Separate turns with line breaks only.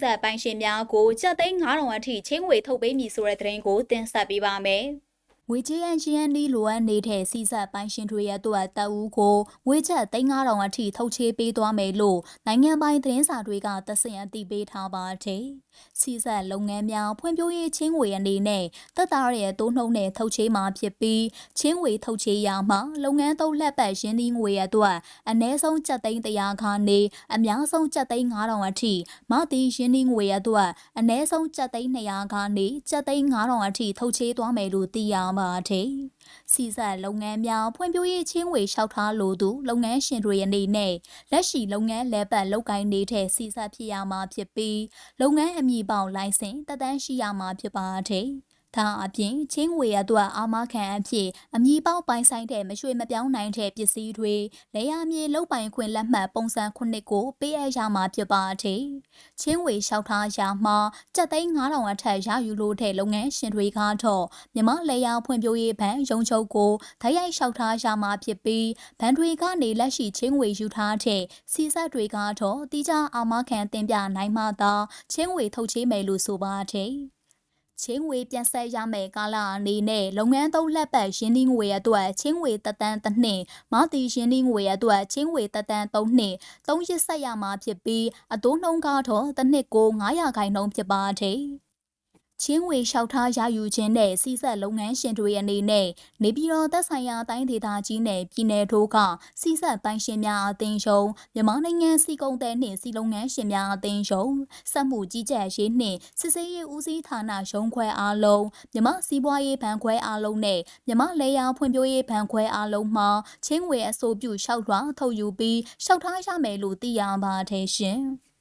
ဆက်ပိုင်ရှင်များကိုကြက်သိန်း9000အထိချင်းငွေထုတ်ပေးမည်ဆိုတဲ့သတင်းကိုတင်ဆက်ပေးပါမယ်။ ဝေချေရန်ချီယန်ဒီလိုအပ်နေတဲ့စီဆက်ပိုင်ရှင်တွေရဲ့အတွက်တပ်ဦးကိုဝေချက်3000အထိထုတ်ချေးပေးသွားမယ်လို့နိုင်ငံပိုင်သတင်းစာတွေကသစင်အသိပေးထားပါတယ်။စီဆက်လုပ်ငန်းများဖွံ့ဖြိုးရေးချင်းငွေအနေနဲ့တက်သားရဲ့တိုးနှုံနဲ့ထုတ်ချေးမှာဖြစ်ပြီးချင်းငွေထုတ်ချေးရမှာလုပ်ငန်းသုံးလက်ပတ်ရင်းနှီးငွေရဲ့အတွက်အ ਨੇ ဆုံးကြက်သိန်း100ခါနေအများဆုံးကြက်သိန်း9000အထိမတီရင်းနှီးငွေရဲ့အတွက်အ ਨੇ ဆုံးကြက်သိန်း200ခါနေကြက်သိန်း9000အထိထုတ်ချေးသွားမယ်လို့သိရပါတယ်။စီဆက်လုပ်ငန်းများဖွံ့ဖြိုးရေးချင်းငွေလျှောက်ထားလိုသူလုပ်ငန်းရှင်တွေအနေနဲ့လက်ရှိလုပ်ငန်းလဲပတ်လုပ်ကိုင်းနေတဲ့စီဆက်ဖြစ်ရမှာဖြစ်ပြီးလုပ်ငန်းအမည်ပေါက်လိုင်စင်တက်တန်းရှိရမှာဖြစ်ပါတယ်။ ဒါအပြင်ချင်းငွေရအတွက်အာမခံအဖြစ်အမည်ပေါက်ပိုင်ဆိုင်တဲ့မရွှေမပြောင်းနိုင်တဲ့ပစ္စည်းတွေလေယာမြေလုတ်ပိုင်ခွင့်လက်မှတ်ပုံစံခုနှစ်ကိုပေးအပ်ရမှာဖြစ်ပါတယ်။ချင်းငွေလျှောက်ထားရမှာကြက်သိန်း9000အထက်ရယူလို့တဲ့လုပ်ငန်းရှင်တွေကတော့မြမလေယာဖွံ့ဖြိုးရေးဘဏ်ရုံချုပ်ကိုဓာတ်ရိုက်လျှောက်ထားရမှာဖြစ်ပြီးဘဏ်တွေကနေလက်ရှိချင်းငွေယူထားတဲ့စီဆက်တွေကတော့တိကျအာမခံတင်ပြနိုင်မှသာချင်းငွေထုတ်ချေးမယ်လို့ဆိုပါတယ်။ ချင်းငွေပြန်ဆက်ရမယ်ကာလအနေနဲ့လုပ်ငန်းသုံးလက်ပတ်ရင်းနှီးငွေအတွက်ချင်းငွေတသန်းတစ်နှစ်မတီရင်းနှီးငွေအတွက်ချင်းငွေတသန်းသုံးနှစ်သုံးရစ်ဆက်ရမှာဖြစ်ပြီးအတိုးနှုန်းကတော့တစ်နှစ်ကို900ခိုင်နှုန်းဖြစ်ပါတယ် ချင်းဝေလျှောက်ထားရယူခြင်းနဲ့စီးဆက်လုပ်ငန်းရှင်တွေအနေနဲ့နေပြည်တော်သက်ဆိုင်ရာတိုင်းဒေသကြီးနဲ့ပြည်내တို့ကစီးဆက်ပိုင်ရှင်များအသင်းရှုံမြန်မာနိုင်ငံစီကုံတဲ့နှင့်စီလုပ်ငန်းရှင်များအသင်းရှုံစက်မှုကြီးကြပ်ရေးနှင့်စစ်စေးရေးဦးစီးဌာနရုံးခွဲအားလုံးမြန်မာစီးပွားရေးဘဏ်ခွဲအားလုံးနဲ့မြန်မာလေယာဖွံ့ဖြိုးရေးဘဏ်ခွဲအားလုံးမှချင်းဝေအဆိုပြုလျှောက်လွှာထုတ်ယူပြီးလျှောက်ထားရမယ်လို့သိရပါတယ်ရှင်။